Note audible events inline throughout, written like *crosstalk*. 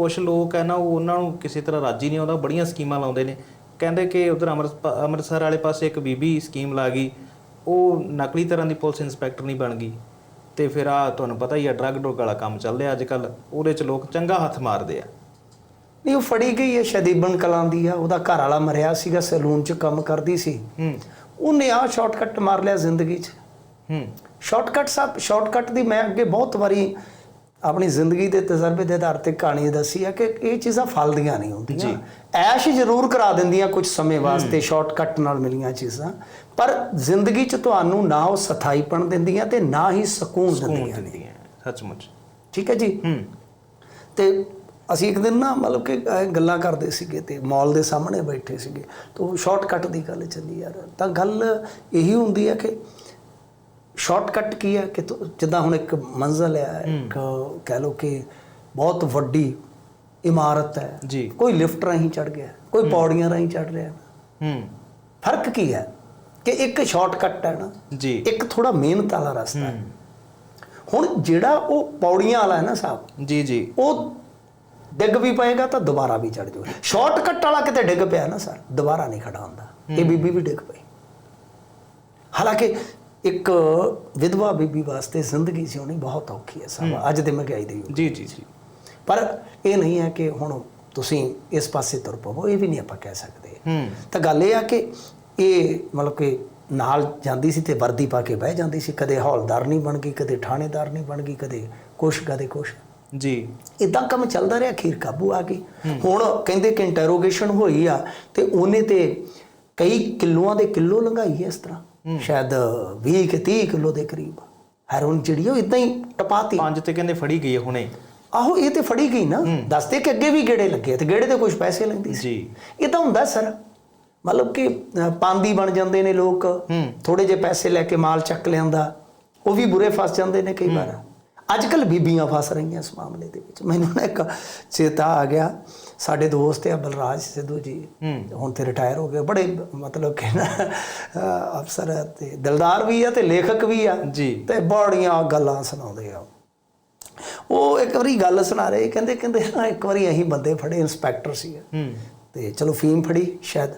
ਕੁਝ ਲੋਕ ਹੈ ਨਾ ਉਹ ਉਹਨਾਂ ਨੂੰ ਕਿਸੇ ਤਰ੍ਹਾਂ ਰਾਜੀ ਨਹੀਂ ਆਉਂਦਾ ਬੜੀਆਂ ਸਕੀਮਾਂ ਲਾਉਂਦੇ ਨੇ। ਕਹਿੰਦੇ ਕਿ ਉਧਰ ਅੰਮ੍ਰਿਤਸਰ ਵਾਲੇ ਪਾਸੇ ਇੱਕ ਬੀਬੀ ਸਕੀਮ ਲਾ ਗਈ ਉਹ ਨਕਲੀ ਤਰ੍ਹਾਂ ਦੀ ਪੁਲਿਸ ਇੰਸਪੈਕਟਰ ਨਹੀਂ ਬਣ ਗਈ। ਤੇ ਫਿਰ ਆ ਤੁਹਾਨੂੰ ਪਤਾ ਹੀ ਆ ਡਰੱਗ ਡੋਗ ਵਾਲਾ ਕੰਮ ਚੱਲ ਰਿਹਾ ਅੱਜ ਕੱਲ ਉਹਦੇ ਚ ਲੋਕ ਚੰਗਾ ਹੱਥ ਮਾਰਦੇ ਆ। ਨਹੀਂ ਉਹ ਫੜੀ ਗਈ ਹੈ ਸ਼ਦੀਬਨ ਕਲਾਂ ਦੀ ਆ ਉਹਦਾ ਘਰ ਵਾਲਾ ਮਰਿਆ ਸੀਗਾ ਸੈਲੂਨ 'ਚ ਕੰਮ ਕਰਦੀ ਸੀ। ਹੂੰ। ਉਹਨੇ ਆ ਸ਼ਾਰਟਕਟ ਮਾਰ ਲਿਆ ਜ਼ਿੰਦਗੀ 'ਚ। ਹੂੰ। ਸ਼ਾਰਟਕਟ ਸਾਹਿਬ ਸ਼ਾਰਟਕਟ ਦੀ ਮੈਂ ਅੱਗੇ ਬਹੁਤ ਵਾਰੀ ਆਪਣੀ ਜ਼ਿੰਦਗੀ ਦੇ ਤਜਰਬੇ ਦੇ ਆਧਾਰ ਤੇ ਕਹਾਣੀ ਦੱਸੀ ਹੈ ਕਿ ਇਹ ਚੀਜ਼ਾਂ ਫਲਦੀਆਂ ਨਹੀਂ ਹੁੰਦੀਆਂ। ਐਸ਼ ਜ਼ਰੂਰ ਕਰਾ ਦਿੰਦੀਆਂ ਕੁਝ ਸਮੇਂ ਵਾਸਤੇ ਸ਼ਾਰਟਕਟ ਨਾਲ ਮਿਲੀਆਂ ਚੀਜ਼ਾਂ। ਪਰ ਜ਼ਿੰਦਗੀ 'ਚ ਤੁਹਾਨੂੰ ਨਾ ਉਹ ਸਥਾਈਪਣ ਦਿੰਦੀਆਂ ਤੇ ਨਾ ਹੀ ਸਕੂਨ ਦਿੰਦੀਆਂ ਸੱਚਮੁੱਚ। ਠੀਕ ਹੈ ਜੀ? ਹੂੰ। ਤੇ ਅਸੀਂ ਇੱਕ ਦਿਨ ਨਾ ਮਤਲਬ ਕਿ ਗੱਲਾਂ ਕਰਦੇ ਸੀਗੇ ਤੇ ਮਾਲ ਦੇ ਸਾਹਮਣੇ ਬੈਠੇ ਸੀਗੇ। ਤਾਂ ਸ਼ਾਰਟਕਟ ਦੀ ਗੱਲ ਚੱਲੀ ਯਾਰ। ਤਾਂ ਗੱਲ ਇਹੀ ਹੁੰਦੀ ਹੈ ਕਿ ਸ਼ਾਰਟਕਟ ਕੀ ਹੈ ਕਿ ਜਿੱਦਾਂ ਹੁਣ ਇੱਕ ਮੰਜ਼ਲ ਹੈ ਇੱਕ ਕਹਿ ਲਓ ਕਿ ਬਹੁਤ ਵੱਡੀ ਇਮਾਰਤ ਹੈ। ਕੋਈ ਲਿਫਟ ਰਾਹੀਂ ਚੜ ਗਿਆ ਕੋਈ ਪੌੜੀਆਂ ਰਾਹੀਂ ਚੜ ਰਿਹਾ। ਹੂੰ। ਫ਼ਰਕ ਕੀ ਹੈ ਕਿ ਇੱਕ ਸ਼ਾਰਟਕਟ ਹੈ ਨਾ ਜੀ। ਇੱਕ ਥੋੜਾ ਮਿਹਨਤ ਵਾਲਾ ਰਸਤਾ ਹੈ। ਹੁਣ ਜਿਹੜਾ ਉਹ ਪੌੜੀਆਂ ਵਾਲਾ ਹੈ ਨਾ ਸਾਹਿਬ ਜੀ ਜੀ। ਉਹ ਡਿੱਗ ਵੀ ਪਏਗਾ ਤਾਂ ਦੁਬਾਰਾ ਵੀ ਚੜ ਜਾਊਗਾ। ਸ਼ਾਰਟਕਟ ਵਾਲਾ ਕਿਤੇ ਡਿੱਗ ਪਿਆ ਨਾ ਸਰ ਦੁਬਾਰਾ ਨਹੀਂ ਖੜਾ ਹੁੰਦਾ। ਇਹ ਬੀਬੀ ਵੀ ਡਿੱਗ ਪਈ। ਹਾਲਾਂਕਿ ਇੱਕ ਵਿਧਵਾ ਬੀਬੀ ਵਾਸਤੇ ਜ਼ਿੰਦਗੀ ਜਿਉਣੀ ਬਹੁਤ ਔਖੀ ਹੈ ਸਾਹਿਬ ਅੱਜ ਦੇ ਮਹਿੰਗਾਈ ਦੇ ਯੁੱਗ ਜੀ ਜੀ ਜੀ। ਪਰ ਇਹ ਨਹੀਂ ਹੈ ਕਿ ਹੁਣ ਤੁਸੀਂ ਇਸ ਪਾਸੇ ਤੁਰ ਪਵੋ ਇਹ ਵੀ ਨਹੀਂ ਆਪਾਂ ਕਹਿ ਸਕਦੇ। ਤਾਂ ਗੱਲ ਇਹ ਆ ਕਿ ਇਹ ਮਤਲਬ ਕਿ ਨਾਲ ਜਾਂਦੀ ਸੀ ਤੇ ਵਰਦੀ ਪਾ ਕੇ ਬਹਿ ਜਾਂਦੀ ਸੀ ਕਦੇ ਹੌਲਦਾਰ ਨਹੀਂ ਬਣ ਗਈ ਕਦੇ ਥਾਣੇਦਾਰ ਨਹੀਂ ਬਣ ਗਈ ਕਦੇ ਕੁਛ ਕਦੇ ਕੁਛ। ਜੀ। ਇਦਾਂ ਕੰਮ ਚੱਲਦਾ ਰਿਹਾ ਅਖੀਰ ਕਾਬੂ ਆ ਗਈ। ਹੁਣ ਕਹਿੰਦੇ ਕਿ ਇੰਟਰੋਗੇਸ਼ਨ ਹੋਈ ਆ ਤੇ ਉਹਨੇ ਤੇ ਕਈ ਕਿਲੋਆਂ ਦੇ ਕਿਲੋ ਲੰਘਾਈ ਹੈ ਇਸ ਤਰ੍ਹਾਂ। ਸ਼ਾਇਦ 20 ਕਿ 30 ਕਿਲੋ ਦੇ ਕਰੀਬ। ਹੈਰੋਨ ਜਿਹੜੀ ਉਹ ਇਦਾਂ ਹੀ ਟਪਾਤੀ। ਪੰਜ ਤੇ ਕਹਿੰਦੇ ਫੜੀ ਗਈ ਹੁਣੇ। ਆਹੋ ਇਹ ਤੇ ਫੜੀ ਗਈ ਨਾ। ਦੱਸਦੇ ਕਿ ਅੱਗੇ ਵੀ ਗੇੜੇ ਲੱਗੇ ਤੇ ਗੇੜੇ ਤੇ ਕੁਝ ਪੈਸੇ ਲੈਂਦੀ ਸੀ। ਜੀ। ਇਦਾਂ ਹੁੰਦਾ ਸਰ। ਮਤਲਬ ਕਿ ਪਾਂਦੀ ਬਣ ਜਾਂਦੇ ਨੇ ਲੋਕ। ਥੋੜੇ ਜਿਹੇ ਪੈਸੇ ਲੈ ਕੇ ਮਾਲ ਚੱਕ ਲਿਆਂਦਾ। ਉਹ ਵੀ ਬੁਰੇ ਫਸ ਜਾਂਦੇ ਨੇ ਕਈ ਵਾਰ। ਅੱਜ ਕੱਲ ਬੀਬੀਆਂ ਫਸ ਰਹੀਆਂ ਇਸ ਮਾਮਲੇ ਦੇ ਵਿੱਚ। ਮੈਨੂੰ ਨਾ ਇੱਕ ਚੇਤਾ ਆ ਗਿਆ। ਸਾਡੇ ਦੋਸਤ ਆ ਬਲਰਾਜ ਸਿੱਧੂ ਜੀ ਹੁਣ ਤੇ ਰਿਟਾਇਰ ਹੋ ਗਏ ਬੜੇ ਮਤਲਬ ਕਿ ਨਾ ਅਫਸਰ ਤੇ ਦਿਲਦਾਰ ਵੀ ਆ ਤੇ ਲੇਖਕ ਵੀ ਆ ਜੀ। ਤੇ ਬੜੀਆਂ ਗੱਲਾਂ ਸੁਣਾਉਂਦੇ ਆ। ਉਹ ਇੱਕ ਵਾਰੀ ਗੱਲ ਸੁਣਾ ਰਹੇ ਕਹਿੰਦੇ ਕਹਿੰਦੇ ਨਾ ਇੱਕ ਵਾਰੀ ਅਸੀਂ ਬੰਦੇ ਫੜੇ ਇੰਸਪੈਕਟਰ ਸੀ। ਹੂੰ। ਤੇ ਚਲੋ ਫੀਮ ਫੜੀ ਸ਼ਾਇਦ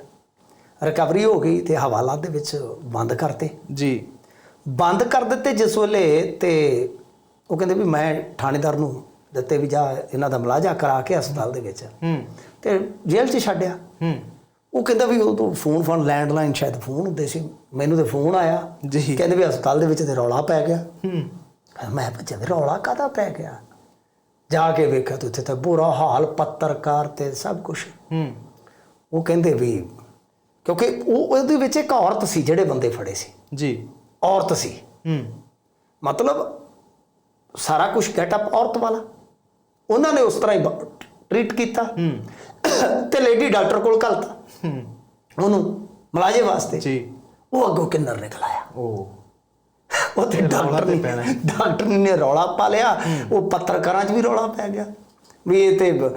ਰਿਕਵਰੀ ਹੋ ਗਈ ਤੇ ਹਵਾਲਾ ਦੇ ਵਿੱਚ ਬੰਦ ਕਰਤੇ। ਜੀ। ਬੰਦ ਕਰ ਦਿੱਤੇ ਜਿਸ ਵੇਲੇ ਤੇ ਉਹ ਕਹਿੰਦੇ ਵੀ ਮੈਂ ਥਾਣੇਦਾਰ ਨੂੰ ਦਿੱਤੇ ਵੀ ਜਾ ਇਹਨਾਂ ਦਾ ਮਲਾਜਾ ਕਰਾ ਕੇ ਹਸਪਤਾਲ ਦੇ ਵਿੱਚ। ਹੂੰ। ਤੇ ਜੇਲ੍ਹ 'ਚ ਛੱਡਿਆ ਹੂੰ। ਉਹ ਕਹਿੰਦਾ ਵੀ ਉਹ ਤੋਂ ਫੋਨ ਫੋਨ ਲੈਂਡਲਾਈਨ ਸ਼ਾਇਦ ਫੋਨ ਹੁੰਦੇ ਸੀ। ਮੈਨੂੰ ਤੇ ਫੋਨ ਆਇਆ। ਜੀ। ਕਹਿੰਦੇ ਵੀ ਹਸਪਤਾਲ ਦੇ ਵਿੱਚ ਤੇ ਰੌਲਾ ਪੈ ਗਿਆ। ਹੂੰ। ਮੈਂ ਪੁੱਛਿਆ ਵੀ ਰੌਲਾ ਕਾਹਦਾ ਪੈ ਗਿਆ? ਜਾ ਕੇ ਵੇਖਿਆ ਤੇ ਉੱਥੇ ਤਾਂ ਬੁਰਾ ਹਾਲ ਪੱਤਰਕਾਰ ਤੇ ਸਭ ਕੁਝ ਹੂੰ। ਉਹ ਕਹਿੰਦੇ ਵੀ ਕਿਉਂਕਿ ਉਹ ਉਹਦੇ ਵਿੱਚ ਇੱਕ ਔਰਤ ਸੀ ਜਿਹੜੇ ਬੰਦੇ ਫੜੇ ਸੀ। ਜੀ। ਔਰਤ ਸੀ। ਹੂੰ। ਮਤਲਬ ਸਾਰਾ ਕੁਝ ਗੈਟਅਪ ਔਰਤ ਵਾਲਾ। ਉਹਨਾਂ ਨੇ ਉਸ ਤਰ੍ਹਾਂ ਹੀ ਟ੍ਰੀਟ ਕੀਤਾ ਤੇ ਲੇਡੀ ਡਾਕਟਰ ਕੋਲ ਘਲਤਾ। ਹੂੰ। ਉਹਨੂੰ ਮਲਾਜੇ ਵਾਸਤੇ। ਜੀ। ਉਹ ਅੱਗੋਂ ਕਿੰਨਰ ਨਿਕਲ ਆਇਆ। ਉਹ ਉਹ ਤੇ ਡਾਕਟਰ ਨੇ ਡਾਕਟਰ ਨੇ ਰੌਲਾ ਪਾ ਲਿਆ। ਉਹ ਪੱਤਰਕਾਰਾਂ 'ਚ ਵੀ ਰੌਲਾ ਪੈ ਗਿਆ। ਵੀ ਇਹ ਤੇ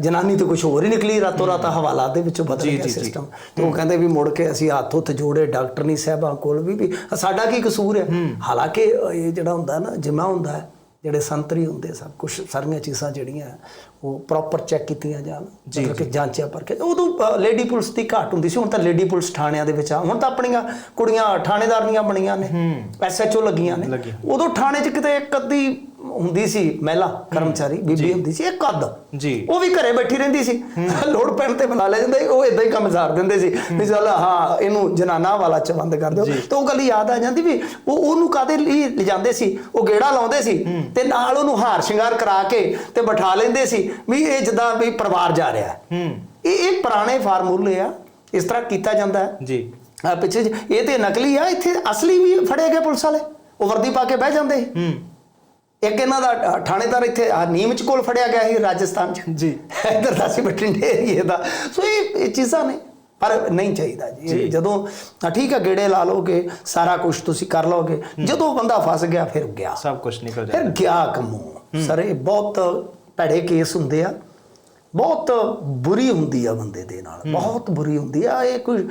ਜਨਾਨੀ ਤੇ ਕੁਝ ਹੋਰ ਹੀ ਨਿਕਲੀ ਰਾਤੋਂ ਰਾਤ ਹਵਾਲਾ ਦੇ ਵਿੱਚੋਂ ਬਦਲ ਗਿਆ। ਸਿਸਟਮ ਤੇ ਉਹ ਕਹਿੰਦੇ ਵੀ ਮੁੜ ਕੇ ਅਸੀਂ ਹੱਥ ਹੁੱਥ ਜੋੜੇ ਡਾਕਟਰ ਨਹੀਂ ਸਾਹਿਬਾਂ ਕੋਲ ਵੀ ਵੀ ਸਾਡਾ ਕੀ ਕਸੂਰ ਹੈ? ਹਾਲਾਂਕਿ ਇਹ ਜਿਹੜਾ ਹੁੰਦਾ ਨਾ ਜਿਮਾ ਹੁੰਦਾ ਹੈ ਜਿਹੜੇ ਸੰਤਰੀ ਹੁੰਦੇ ਸਭ ਕੁਝ ਸਾਰੀਆਂ ਚੀਜ਼ਾਂ ਜਿਹੜੀਆਂ ਉਹ ਪ੍ਰੋਪਰ ਚੈੱਕ ਕੀਤੀਆਂ ਜਾਣ ਮਤਲਬ ਕਿ ਜਾਂਚਿਆ ਪਰਖਿਆ ਉਦੋਂ ਲੇਡੀ ਪੁਲਿਸ ਦੀ ਘਾਟ ਹੁੰਦੀ ਸੀ ਹੁਣ ਤਾਂ ਲੇਡੀ ਪੁਲਿਸ ਥਾਣਿਆਂ ਦੇ ਵਿੱਚ ਆ ਹੁਣ ਤਾਂ ਆਪਣੀਆਂ ਕੁੜੀਆਂ ਥਾਣੇਦਾਰਨੀਆਂ ਬਣੀਆਂ ਨੇ ਐਸਐਚਓ ਲੱਗੀਆਂ ਨੇ। ਉਦੋਂ ਥਾਣੇ 'ਚ ਕਿਤੇ ਇੱਕ ਅੱਧੀ ਹੁੰਦੀ ਸੀ ਮਹਿਲਾ ਕਰਮਚਾਰੀ ਬੀਬੀ ਹੁੰਦੀ ਸੀ ਇੱਕ ਅੱਧ। ਜੀ। ਉਹ ਵੀ ਘਰੇ ਬੈਠੀ ਰਹਿੰਦੀ ਸੀ। *laughs* ਲੋੜ ਪੈਣ ਤੇ ਬੁਲਾ ਲਿਆ ਜਾਂਦਾ ਉਹ ਇਦਾਂ ਹੀ ਕੰਮ ਸਾਰ ਦਿੰਦੇ ਸੀ। ਵੀ ਚੱਲ ਹਾਂ ਇਹਨੂੰ ਜਨਾਨਾ ਵਾਲਾ ਚ ਬੰਦ ਕਰ ਦਿਓ। ਤੇ ਉਹ ਗੱਲ ਯਾਦ ਆ ਜਾਂਦੀ ਵੀ ਉਹ ਉਹਨੂੰ ਕਾਦੇ ਲਈ ਲਿਜਾਂਦੇ ਸੀ? ਉਹ ਗੇੜਾ ਲਾਉਂਦੇ ਸੀ ਤੇ ਨਾਲ ਉਹਨੂੰ ਹਾਰ ਸ਼ਿੰਗਾਰ ਕਰਾ ਕੇ ਤੇ ਬਿਠਾ ਲੈਂਦੇ ਸੀ ਵੀ ਇਹ ਜਿੱਦਾਂ ਵੀ ਪਰਿਵਾਰ ਜਾ ਰਿਹਾ ਹੈ। ਇਹ ਇਹ ਪੁਰਾਣੇ ਫਾਰਮੂਲੇ ਆ। ਇਸ ਤਰ੍ਹਾਂ ਕੀਤਾ ਜਾਂਦਾ ਹੈ। ਜੀ। ਆ ਪਿੱਛੇ ਇਹ ਤੇ ਨਕਲੀ ਆ ਇੱਥੇ ਅਸਲੀ ਵੀ ਫੜੇ ਗਏ ਪੁਲਿਸ ਵਾਲੇ। ਉਹ ਵਰਦੀ ਪਾ ਕੇ ਬਹਿ ਜਾਂਦੇ। ਹੂੰ। ਇੱਕ ਇਹਨਾਂ ਦਾ ਥਾਣੇਦਾਰ ਇੱਥੇ ਆ ਨੀਮ ਚ ਕੋਲ ਫੜਿਆ ਗਿਆ ਸੀ ਰਾਜਸਥਾਨ ਚ। ਜੀ। ਇੱਧਰ ਦਾ ਸੀ ਬਠਿੰਡੇ ਏਰੀਏ ਦਾ। ਸੋ ਇਹ ਚੀਜ਼ਾਂ ਨੇ। ਪਰ ਨਹੀਂ ਚਾਹੀਦਾ ਜੀ। ਜਦੋਂ ਤਾਂ ਠੀਕ ਹੈ ਗੇੜੇ ਲਾ ਲੋਗੇ ਸਾਰਾ ਕੁਝ ਤੁਸੀਂ ਕਰ ਲਓਗੇ। ਜਦੋਂ ਬੰਦਾ ਫਸ ਗਿਆ ਫਿਰ ਗਿਆ। ਸਭ ਕੁਝ ਨਿਕਲ ਫਿਰ ਜਾਂਦਾ। ਗਿਆ ਕਮੂ। ਸਰ ਇਹ ਬਹੁਤ ਭੈੜੇ ਕੇਸ ਹੁੰਦੇ ਆ। ਬਹੁਤ ਬੁਰੀ ਹੁੰਦੀ ਆ ਬੰਦੇ ਦੇ ਨਾਲ। ਬਹੁਤ ਬੁਰੀ ਹੁੰਦੀ ਆ। ਇਹ ਕੋਈ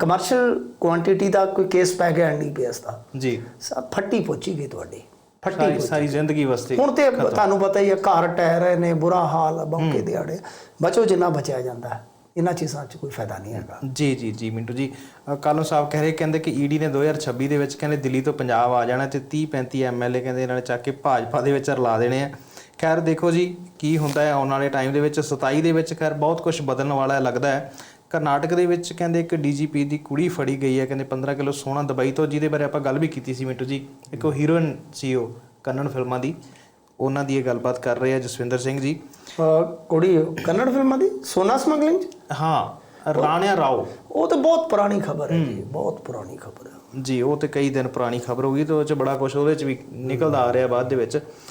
ਕਮਰਸ਼ੀਅਲ ਕੁਆਂਟੀਟੀ ਦਾ ਕੋਈ ਕੇਸ ਪੈ ਗਿਆ ਐਨਡੀਪੀਐਸ ਦਾ। ਜੀ। ਸਭ ਫੱਟੀ ਪੋਚੀ ਗਈ ਤੁਹਾਡੀ। ਫੱਟੀ ਸਾਰੀ ਹੋਈ ਸਾਰੀ ਜ਼ਿੰਦਗੀ ਵਾਸਤੇ ਹੁਣ ਤੇ ਤੁਹਾਨੂੰ ਪਤਾ ਹੀ ਹੈ ਘਰ ਟਹਿ ਰਹੇ ਨੇ ਬੁਰਾ ਹਾਲ ਆ ਬੌਂਕੇ ਦਿਹਾੜੇ। ਬਚੋ ਜਿੰਨਾ ਬਚਿਆ ਜਾਂਦਾ ਹੈ। ਇਹਨਾਂ ਚੀਜ਼ਾਂ 'ਚ ਕੋਈ ਫਾਇਦਾ ਨਹੀਂ ਹੈਗਾ। ਜੀ ਜੀ ਜੀ ਮਿੰਟੂ ਜੀ ਕਾਲਮ ਸਾਹਿਬ ਕਹਿ ਰਹੇ? ਕਹਿੰਦੇ ਕਿ ਈਡੀ ਨੇ 2026 ਦੇ ਵਿੱਚ ਕਹਿੰਦੇ ਦਿੱਲੀ ਤੋਂ ਪੰਜਾਬ ਆ ਜਾਣਾ ਤੇ 30 35 ਐਮਐਲਏ ਕਹਿੰਦੇ ਇਹਨਾਂ ਨੇ ਚੱਕ ਕੇ ਭਾਜਪਾ ਦੇ ਵਿੱਚ ਰਲਾ ਦੇਣੇ ਆ। ਖੈਰ ਦੇਖੋ ਜੀ ਕੀ ਹੁੰਦਾ ਹੈ ਆਉਣ ਵਾਲੇ ਟਾਈਮ ਦੇ ਵਿੱਚ 27 ਦੇ ਵਿੱਚ ਖੈਰ ਬਹੁਤ ਕੁਝ ਬਦਲਣ ਵਾਲਾ ਹੈ ਲੱਗਦਾ ਹੈ। ਕਰਨਾਟਕ ਦੇ ਵਿੱਚ ਕਹਿੰਦੇ ਇੱਕ ਡੀਜੀਪੀ ਦੀ ਕੁੜੀ ਫੜੀ ਗਈ ਹੈ ਕਹਿੰਦੇ 15 ਕਿਲੋ ਸੋਨਾ ਦੁਬਈ ਤੋਂ ਜਿਹਦੇ ਬਾਰੇ ਆਪਾਂ ਗੱਲ ਵੀ ਕੀਤੀ ਸੀ ਮਿੰਟੂ ਜੀ। ਇੱਕ ਉਹ ਹੀਰੋਇਨ ਸੀ ਉਹ ਕੰਨੜ ਫਿਲਮਾਂ ਦੀ। ਉਹਨਾਂ ਦੀ ਇਹ ਗੱਲਬਾਤ ਕਰ ਰਹੇ ਆ ਜਸਵਿੰਦਰ ਸਿੰਘ ਜੀ। ਕੁੜੀ ਕੰਨੜ ਫਿਲਮਾਂ ਦੀ? ਸੋਨਾ ਸਮਗਲਿੰਗ? ਹਾਂ ਰਾਣਿਆ ਰਾਓ। ਉਹ ਤਾਂ ਬਹੁਤ ਪੁਰਾਣੀ ਖਬਰ ਹੈ ਜੀ ਬਹੁਤ ਪੁਰਾਣੀ ਖਬਰ ਹੈ। ਜੀ ਉਹ ਤੇ ਕਈ ਦਿਨ ਪੁਰਾਣੀ ਖਬਰ ਹੋ ਗਈ ਤੇ ਉਹ ਚ ਬੜਾ ਕੁਝ ਉਹਦੇ ਚ ਵੀ ਨਿਕਲਦਾ ਆ ਰਿਹਾ ਬਾਅਦ ਦੇ ਵਿੱਚ।